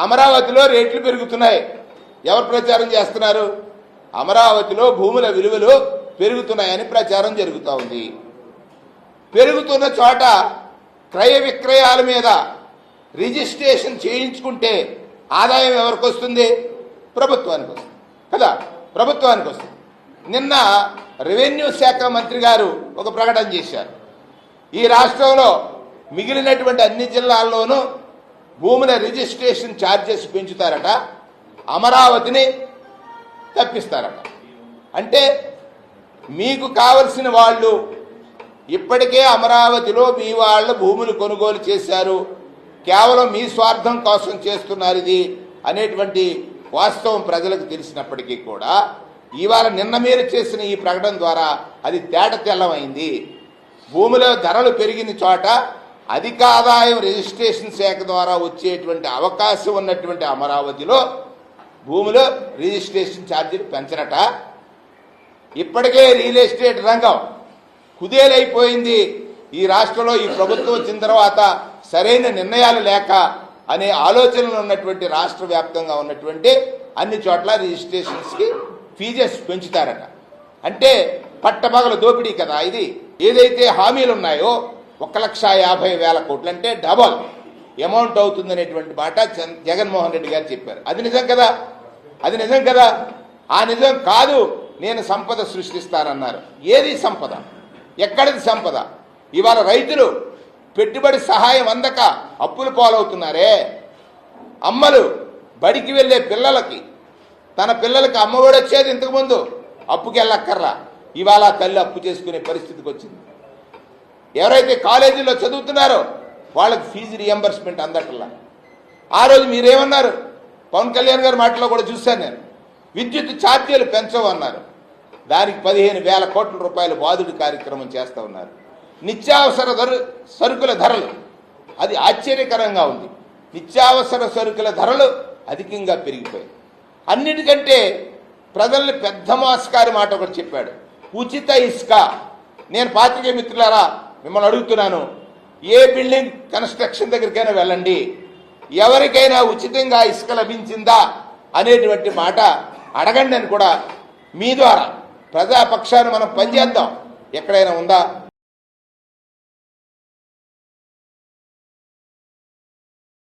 అమరావతిలో రేట్లు పెరుగుతున్నాయి. ఎవరు ప్రచారం చేస్తున్నారు? అమరావతిలో భూముల విలువలు పెరుగుతున్నాయని ప్రచారం జరుగుతూ ఉంది. పెరుగుతున్న చోట క్రయ విక్రయాల మీద రిజిస్ట్రేషన్ చేయించుకుంటే ఆదాయం ఎవరికి వస్తుంది? ప్రభుత్వానికి వస్తుంది. కదా? ప్రభుత్వానికి వస్తుంది. నిన్న రెవెన్యూ శాఖ మంత్రి గారు ఒక ప్రకటన చేశారు. ఈ రాష్ట్రంలో మిగిలినటువంటి అన్ని జిల్లాల్లోనూ భూముల రిజిస్ట్రేషన్ ఛార్జెస్ పెంచుతారట అమరావతిని తప్పిస్తారట. అంటే మీకు కావలసిన వాళ్ళు ఇప్పటికే అమరావతిలో మీ వాళ్ళు భూములు కొనుగోలు చేశారు కేవలం మీ స్వార్థం కోసం చేస్తున్నారు ఇది అనేటువంటి వాస్తవం ప్రజలకు తెలిసినప్పటికీ కూడా ఇవాళ నిన్న మీరు చేసిన ఈ ప్రకటన ద్వారా అది తేట తెల్లమైంది. భూముల ధరలు పెరిగిన చోట అధిక ఆదాయం రిజిస్ట్రేషన్ శాఖ ద్వారా వచ్చేటువంటి అవకాశం ఉన్నటువంటి అమరావతిలో భూములు రిజిస్ట్రేషన్ ఛార్జీలు పెంచరట. ఇప్పటికే రియల్ ఎస్టేట్ రంగం కుదేలైపోయింది. ఈ రాష్ట్రంలో ఈ ప్రభుత్వం వచ్చిన తర్వాత సరైన నిర్ణయాలు లేక అనే ఆలోచనలు ఉన్నటువంటి రాష్ట్ర వ్యాప్తంగా ఉన్నటువంటి అన్ని చోట్ల రిజిస్ట్రేషన్స్కి ఫీజెస్ పెంచుతారట. అంటే పట్టపగల దోపిడీ కదా ఇది. ఏదైతే హామీలు ఉన్నాయో ఒక లక్ష యాభై వేల కోట్లు అంటే డబల్ అమౌంట్ అవుతుందనేటువంటి మాట జగన్మోహన్ రెడ్డి గారు చెప్పారు. అది నిజం కదా? అది నిజం కదా? ఆ నిజం కాదు. నేను సంపద సృష్టిస్తానన్నారు. ఏది సంపద? ఎక్కడిది సంపద? ఇవాళ రైతులు పెట్టుబడి సహాయం అందక అప్పులు పాలవుతున్నారే. అమ్మలు బడికి వెళ్ళే పిల్లలకి తన పిల్లలకి అమ్మఒడి వచ్చేది ఇంతకుముందు అప్పుకెళ్ళక్కర్రా ఇవాళ తల్లి అప్పు చేసుకునే పరిస్థితికి వచ్చింది. ఎవరైతే కాలేజీలో చదువుతున్నారో వాళ్ళకి ఫీజు రియంబర్స్మెంట్ అందట్లా. ఆ రోజు మీరేమన్నారు? పవన్ కళ్యాణ్ గారి మాటలో కూడా చూశాను నేను. విద్యుత్ ఛార్జీలు పెంచవన్నారు. దానికి పదిహేను వేల కోట్ల రూపాయలు బాధుడి కార్యక్రమం చేస్తూ ఉన్నారు. నిత్యావసర ధర సరుకుల ధరలు. అది ఆశ్చర్యకరంగా ఉంది. నిత్యావసర సరుకుల ధరలు అధికంగా పెరిగిపోయాయి. అన్నిటికంటే ప్రజల్ని పెద్ద మోసకారి మాట ఒకటి చెప్పాడు. ఉచిత ఇసుక. నేను పాత్రికేయ మిత్రులారా మిమ్మల్ని అడుగుతున్నాను ఏ బిల్డింగ్ కన్స్ట్రక్షన్ దగ్గరికైనా వెళ్ళండి. ఎవరికైనా ఉచితంగా ఇసుక లభించిందా అనేటువంటి మాట అడగండి అని కూడా మీ ద్వారా ప్రజాపక్షాన్ని మనం పనిచేద్దాం. ఎక్కడైనా ఉందా?